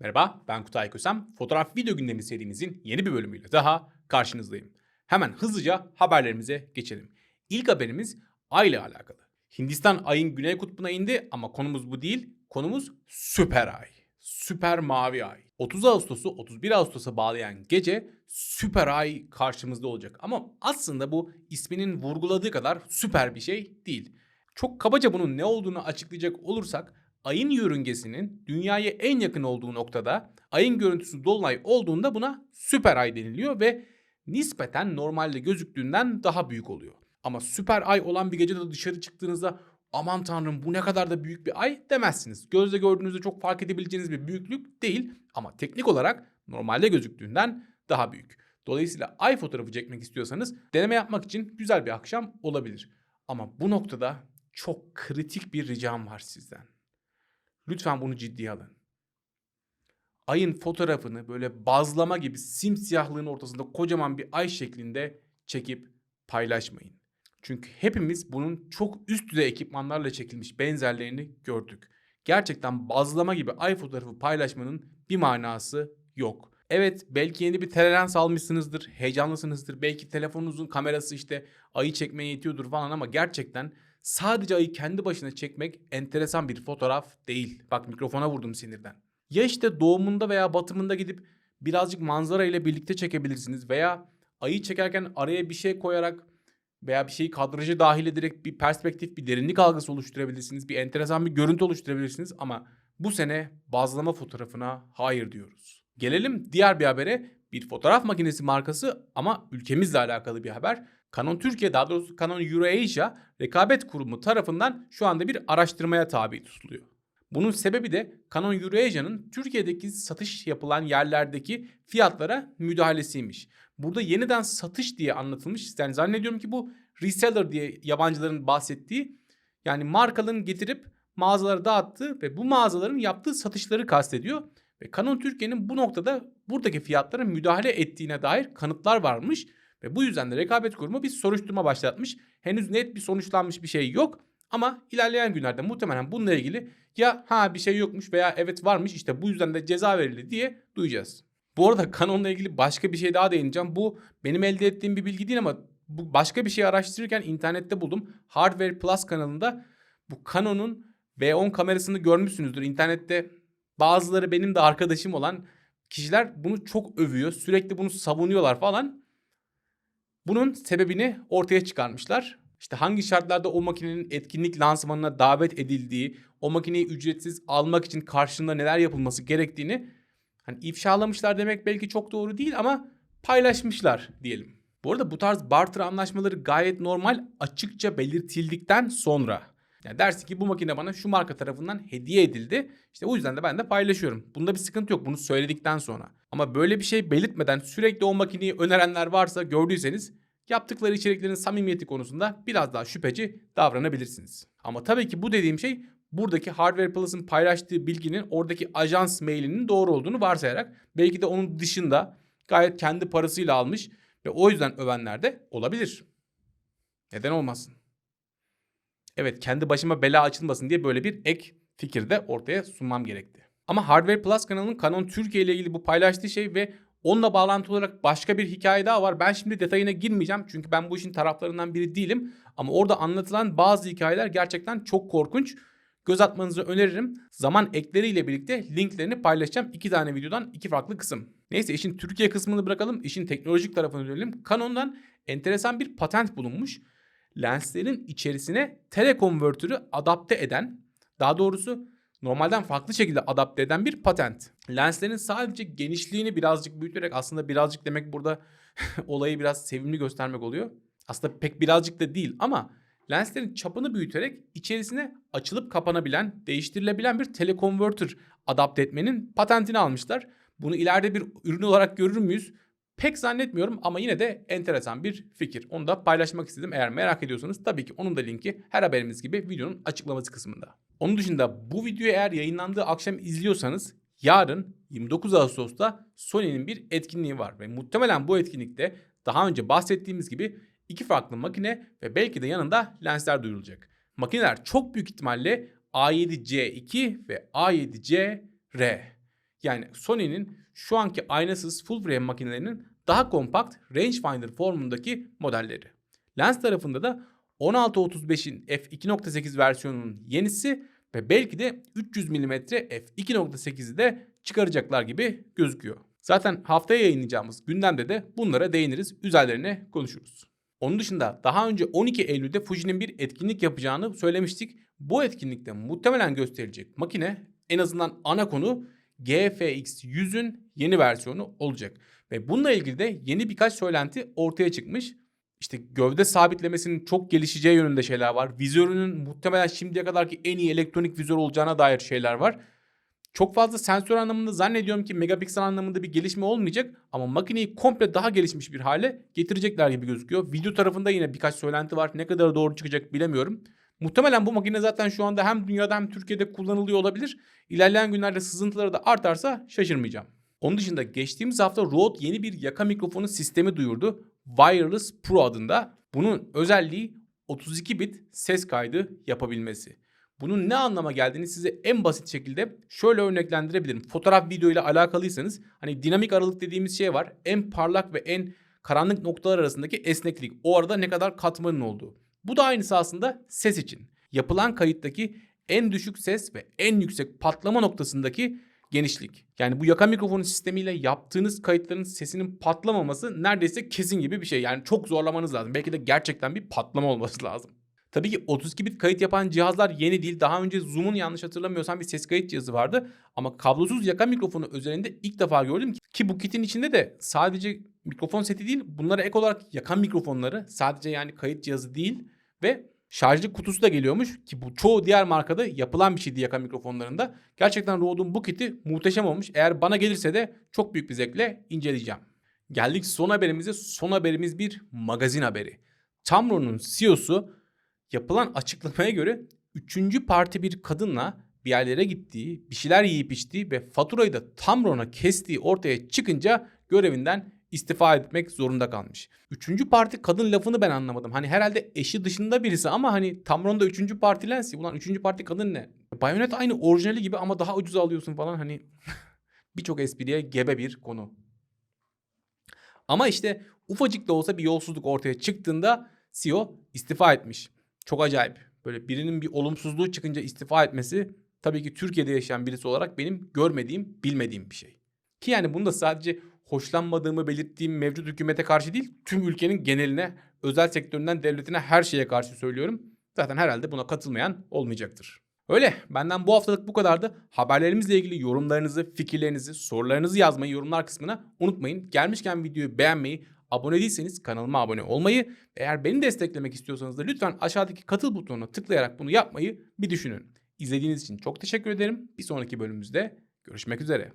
Merhaba, ben Kutay Kösem. Fotoğraf video gündemi serimizin yeni bir bölümüyle daha karşınızdayım. Hemen hızlıca haberlerimize geçelim. İlk haberimiz Ay ile alakalı. Hindistan ayın güney kutbuna indi ama konumuz bu değil. Konumuz süper ay. Süper mavi ay. 30 Ağustos'u 31 Ağustos'a bağlayan gece süper ay karşımızda olacak. Ama aslında bu isminin vurguladığı kadar süper bir şey değil. Çok kabaca bunun ne olduğunu açıklayacak olursak ayın yörüngesinin dünyaya en yakın olduğu noktada ayın görüntüsü dolunay olduğunda buna süper ay deniliyor ve nispeten normalde gözüktüğünden daha büyük oluyor. Ama süper ay olan bir gecede dışarı çıktığınızda aman tanrım bu ne kadar da büyük bir ay demezsiniz. Gözle gördüğünüzde çok fark edebileceğiniz bir büyüklük değil ama teknik olarak normalde gözüktüğünden daha büyük. Dolayısıyla ay fotoğrafı çekmek istiyorsanız deneme yapmak için güzel bir akşam olabilir. Ama bu noktada çok kritik bir ricam var sizden. Lütfen bunu ciddiye alın. Ayın fotoğrafını böyle bazlama gibi simsiyahlığın ortasında kocaman bir ay şeklinde çekip paylaşmayın. Çünkü hepimiz bunun çok üst düzey ekipmanlarla çekilmiş benzerlerini gördük. Gerçekten bazlama gibi ay fotoğrafı paylaşmanın bir manası yok. Evet belki yeni bir telelens almışsınızdır, heyecanlısınızdır. Belki telefonunuzun kamerası işte ayı çekmeye yetiyordur falan ama gerçekten sadece ayı kendi başına çekmek enteresan bir fotoğraf değil. Bak mikrofona vurdum sinirden. Ya işte doğumunda veya batımında gidip birazcık manzara ile birlikte çekebilirsiniz veya ayı çekerken araya bir şey koyarak veya bir şeyi kadraja dahil ederek bir perspektif, bir derinlik algısı oluşturabilirsiniz. Bir enteresan bir görüntü oluşturabilirsiniz ama bu sene bazlama fotoğrafına hayır diyoruz. Gelelim diğer bir habere. Bir fotoğraf makinesi markası ama ülkemizle alakalı bir haber. Canon Türkiye daha doğrusu Canon Eurasia rekabet kurumu tarafından şu anda bir araştırmaya tabi tutuluyor. Bunun sebebi de Canon Eurasia'nın Türkiye'deki satış yapılan yerlerdeki fiyatlara müdahalesiymiş. Burada yeniden satış diye anlatılmış. Yani zannediyorum ki bu reseller diye yabancıların bahsettiği yani markaların getirip mağazalara dağıttığı ve bu mağazaların yaptığı satışları kastediyor. Ve Canon Türkiye'nin bu noktada buradaki fiyatlara müdahale ettiğine dair kanıtlar varmış. Ve bu yüzden de rekabet kurumu bir soruşturma başlatmış. Henüz net bir sonuçlanmış bir şey yok. Ama ilerleyen günlerde muhtemelen bununla ilgili ya ha bir şey yokmuş veya evet varmış işte bu yüzden de ceza verildi diye duyacağız. Bu arada Canon'la ilgili başka bir şey daha değineceğim. Bu benim elde ettiğim bir bilgi değil ama bu başka bir şey araştırırken internette buldum. Hardware Plus kanalında bu Canon'un V10 kamerasını görmüşsünüzdür. İnternette bazıları benim de arkadaşım olan kişiler bunu çok övüyor. Sürekli bunu savunuyorlar falan. Bunun sebebini ortaya çıkarmışlar. İşte hangi şartlarda o makinenin etkinlik lansmanına davet edildiği, o makineyi ücretsiz almak için karşılığında neler yapılması gerektiğini hani ifşalamışlar demek belki çok doğru değil ama paylaşmışlar diyelim. Bu arada bu tarz barter anlaşmaları gayet normal açıkça belirtildikten sonra. Yani dersin ki bu makine bana şu marka tarafından hediye edildi. İşte o yüzden de ben de paylaşıyorum. Bunda bir sıkıntı yok bunu söyledikten sonra. Ama böyle bir şey belirtmeden sürekli o makineyi önerenler varsa gördüyseniz yaptıkları içeriklerin samimiyeti konusunda biraz daha şüpheci davranabilirsiniz. Ama tabii ki bu dediğim şey buradaki Hardware Plus'ın paylaştığı bilginin oradaki ajans mailinin doğru olduğunu varsayarak belki de onun dışında gayet kendi parasıyla almış ve o yüzden övenler de olabilir. Neden olmasın? Evet kendi başıma bela açılmasın diye böyle bir ek fikir de ortaya sunmam gerekti. Ama Hardware Plus kanalının Canon Türkiye ile ilgili bu paylaştığı şey ve onunla bağlantılı olarak başka bir hikaye daha var. Ben şimdi detayına girmeyeceğim çünkü ben bu işin taraflarından biri değilim. Ama orada anlatılan bazı hikayeler gerçekten çok korkunç. Göz atmanızı öneririm. Zaman ekleriyle birlikte linklerini paylaşacağım. iki tane videodan iki farklı kısım. Neyse işin Türkiye kısmını bırakalım. İşin teknolojik tarafına dönelim. Canon'dan enteresan bir patent bulunmuş. Lenslerin içerisine telekonvertörü adapte eden, daha doğrusu normalden farklı şekilde adapte eden bir patent. Lenslerin sadece genişliğini birazcık büyüterek aslında birazcık demek burada olayı biraz sevimli göstermek oluyor. Aslında pek birazcık da değil ama lenslerin çapını büyüterek içerisine açılıp kapanabilen, değiştirilebilen bir telekonvertör adapte etmenin patentini almışlar. Bunu ileride bir ürün olarak görür müyüz? Pek zannetmiyorum ama yine de enteresan bir fikir. Onu da paylaşmak istedim. Eğer merak ediyorsanız tabii ki onun da linki her haberimiz gibi videonun açıklaması kısmında. Onun dışında bu videoyu eğer yayınlandığı akşam izliyorsanız yarın 29 Ağustos'ta Sony'nin bir etkinliği var ve muhtemelen bu etkinlikte daha önce bahsettiğimiz gibi iki farklı makine ve belki de yanında lensler duyurulacak. Makineler çok büyük ihtimalle A7C2 ve A7C-R. Yani Sony'nin şu anki aynasız full frame makinelerinin daha kompakt rangefinder formundaki modelleri. Lens tarafında da 16-35'in f2.8 versiyonunun yenisi ve belki de 300 mm f2.8'i de çıkaracaklar gibi gözüküyor. Zaten haftaya yayınlayacağımız gündemde de bunlara değiniriz, üzerlerine konuşuruz. Onun dışında daha önce 12 Eylül'de Fuji'nin bir etkinlik yapacağını söylemiştik. Bu etkinlikte muhtemelen gösterilecek makine en azından ana konu GFX 100'ün yeni versiyonu olacak. Ve bununla ilgili de yeni birkaç söylenti ortaya çıkmış. İşte gövde sabitlemesinin çok gelişeceği yönünde şeyler var. Vizörünün muhtemelen şimdiye kadarki en iyi elektronik vizör olacağına dair şeyler var. Çok fazla sensör anlamında zannediyorum ki megapiksel anlamında bir gelişme olmayacak ama makineyi komple daha gelişmiş bir hale getirecekler gibi gözüküyor. Video tarafında yine birkaç söylenti var. Ne kadar doğru çıkacak bilemiyorum. Muhtemelen bu makine zaten şu anda hem dünyada hem Türkiye'de kullanılıyor olabilir. İlerleyen günlerde sızıntıları da artarsa şaşırmayacağım. Onun dışında geçtiğimiz hafta Rode yeni bir yaka mikrofonu sistemi duyurdu. Wireless Pro adında. Bunun özelliği 32 bit ses kaydı yapabilmesi. Bunun ne anlama geldiğini size en basit şekilde şöyle örneklendirebilirim. Fotoğraf video ile alakalıysanız hani dinamik aralık dediğimiz şey var. En parlak ve en karanlık noktalar arasındaki esneklik. O arada ne kadar katmanın olduğu. Bu da aynısı aslında ses için. Yapılan kayıttaki en düşük ses ve en yüksek patlama noktasındaki genişlik. Yani bu yaka mikrofonu sistemiyle yaptığınız kayıtların sesinin patlamaması neredeyse kesin gibi bir şey. Yani çok zorlamanız lazım. Belki de gerçekten bir patlama olması lazım. Tabii ki 32 bit kayıt yapan cihazlar yeni değil. Daha önce Zoom'un yanlış hatırlamıyorsam bir ses kayıt cihazı vardı. Ama kablosuz yaka mikrofonu üzerinde ilk defa gördüm ki, bu kitin içinde de sadece mikrofon seti değil bunlara ek olarak yaka mikrofonları sadece yani kayıt cihazı değil ve şarjlı kutusu da geliyormuş ki bu çoğu diğer markada yapılan bir şeydi yaka mikrofonlarında. Gerçekten Rode'un bu kiti muhteşem olmuş. Eğer bana gelirse de çok büyük bir zevkle inceleyeceğim. Geldik son haberimize. Son haberimiz bir magazin haberi. Tamron'un CEO'su yapılan açıklamaya göre üçüncü parti bir kadınla bir yerlere gittiği, bir şeyler yiyip içtiği ve faturayı da Tamron'a kestiği ortaya çıkınca görevinden istifa etmek zorunda kalmış. Üçüncü parti kadın lafını ben anlamadım. Hani herhalde eşi dışında birisi ama hani Tamron'da üçüncü parti lensi. Ulan üçüncü parti kadın ne? Bayonet aynı orijinali gibi ama daha ucuz alıyorsun falan hani birçok espriye gebe bir konu. Ama işte ufacık da olsa bir yolsuzluk ortaya çıktığında CEO istifa etmiş. Çok acayip. Böyle birinin bir olumsuzluğu çıkınca istifa etmesi tabii ki Türkiye'de yaşayan birisi olarak benim görmediğim, bilmediğim bir şey. Ki yani bunu da sadece hoşlanmadığımı belirttiğim mevcut hükümete karşı değil, tüm ülkenin geneline, özel sektöründen devletine her şeye karşı söylüyorum. Zaten herhalde buna katılmayan olmayacaktır. Öyle benden bu haftalık bu kadardı. Haberlerimizle ilgili yorumlarınızı, fikirlerinizi, sorularınızı yazmayı yorumlar kısmına unutmayın. Gelmişken videoyu beğenmeyi, abone değilseniz kanalıma abone olmayı, eğer beni desteklemek istiyorsanız da lütfen aşağıdaki katıl butonuna tıklayarak bunu yapmayı bir düşünün. İzlediğiniz için çok teşekkür ederim. Bir sonraki bölümümüzde görüşmek üzere.